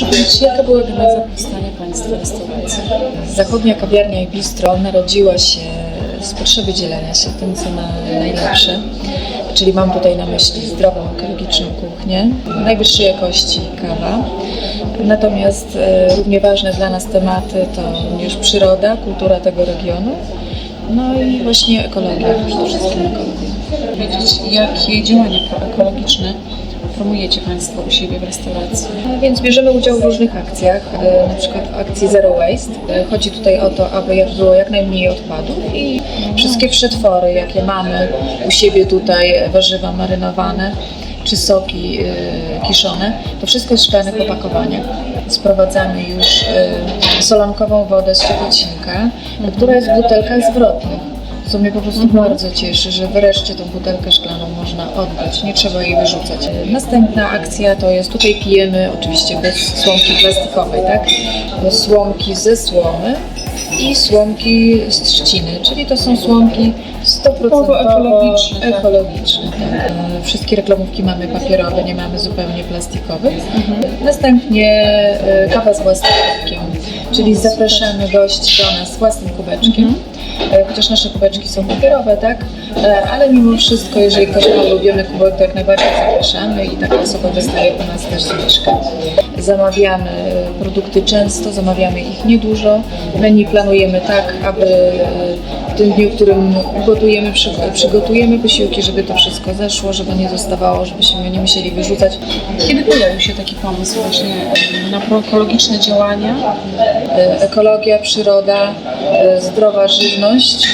Powiedzieć, jaka była geneza powstania Państwa restauracji? Zachodnia kawiarnia i bistro narodziła się z potrzeby dzielenia się tym, co na, najlepsze. Czyli mam tutaj na myśli zdrową, ekologiczną kuchnię, najwyższej jakości kawa. Natomiast e, równie ważne dla nas tematy to również przyroda, kultura tego regionu, no i właśnie ekologia, przede wszystkim ekologia. Powiedzieć, jakie działania proekologiczne promujecie Państwo u siebie w restauracji? Więc bierzemy udział w różnych akcjach, e, na przykład akcji Zero Waste. E, Chodzi tutaj o to, aby było jak najmniej odpadów i wszystkie przetwory, jakie mamy u siebie tutaj, e, warzywa marynowane czy soki kiszone, to wszystko jest w szklanych opakowaniach. Sprowadzamy już solankową wodę z Czegocinka, która jest w butelkach zwrotnych. Co mnie po prostu bardzo cieszy, że wreszcie tą butelkę szklaną można oddać, nie trzeba jej wyrzucać. Następna akcja to jest, tutaj pijemy oczywiście bez słomki plastikowej, tak? Słomki ze słomy i słomki z trzciny, czyli to są słomki 100% ekologiczne, tak. ekologiczne. Tak. E, Wszystkie reklamówki mamy papierowe, nie mamy zupełnie plastikowych. Następnie e, kawa z własnym kubkiem, czyli zapraszamy gości do nas z własnym kubeczkiem. E, Chociaż nasze kubeczki są papierowe, tak? E, Ale mimo wszystko, jeżeli ktoś ma ulubiony kubek, to jak najbardziej zapraszamy i taka osoba dostaje u nas też zniżkę. Zamawiamy produkty często, zamawiamy ich niedużo. Menu planujemy tak, aby w tym dniu, w którym ugotujemy, przy, przygotujemy posiłki, żeby to wszystko zeszło, żeby nie zostawało, żebyśmy nie musieli wyrzucać. Kiedy pojawił się taki pomysł właśnie na proekologiczne działania? E, ekologia, przyroda, e, zdrowa żywność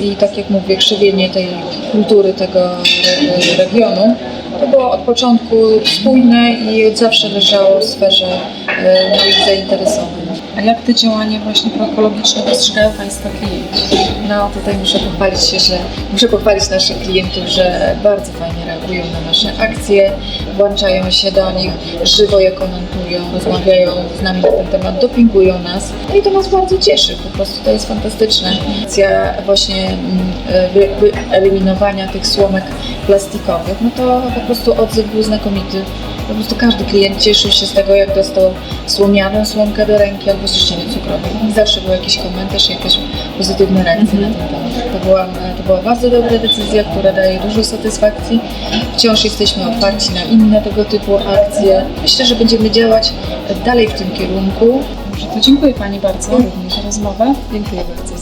i tak jak mówię, krzewienie tej kultury tego e, regionu. To było od początku spójne i zawsze leżało w sferze e, moich zainteresowań. A jak te działania właśnie proekologiczne dostrzegają Państwa klienci? No tutaj muszę pochwalić się, że muszę pochwalić naszych klientów, że bardzo fajnie reagują na nasze akcje, włączają się do nich, żywo je komentują, rozmawiają z nami na ten temat, dopingują nas. No i to nas bardzo cieszy, po prostu to jest fantastyczne. Akcja właśnie mm, wy, wyeliminowania tych słomek plastikowych, no to po prostu odzew był znakomity. Po prostu każdy klient cieszył się z tego, jak dostał słomianą słomkę do ręki albo z trzciny cukrowej. I zawsze był jakiś komentarz, jakaś pozytywna reakcja na ten temat. To była, to była bardzo dobra decyzja, która daje dużo satysfakcji. Wciąż jesteśmy otwarci na inne tego typu akcje. Myślę, że będziemy działać dalej w tym kierunku. Dobrze, to dziękuję Pani bardzo za rozmowę. Dziękuję bardzo.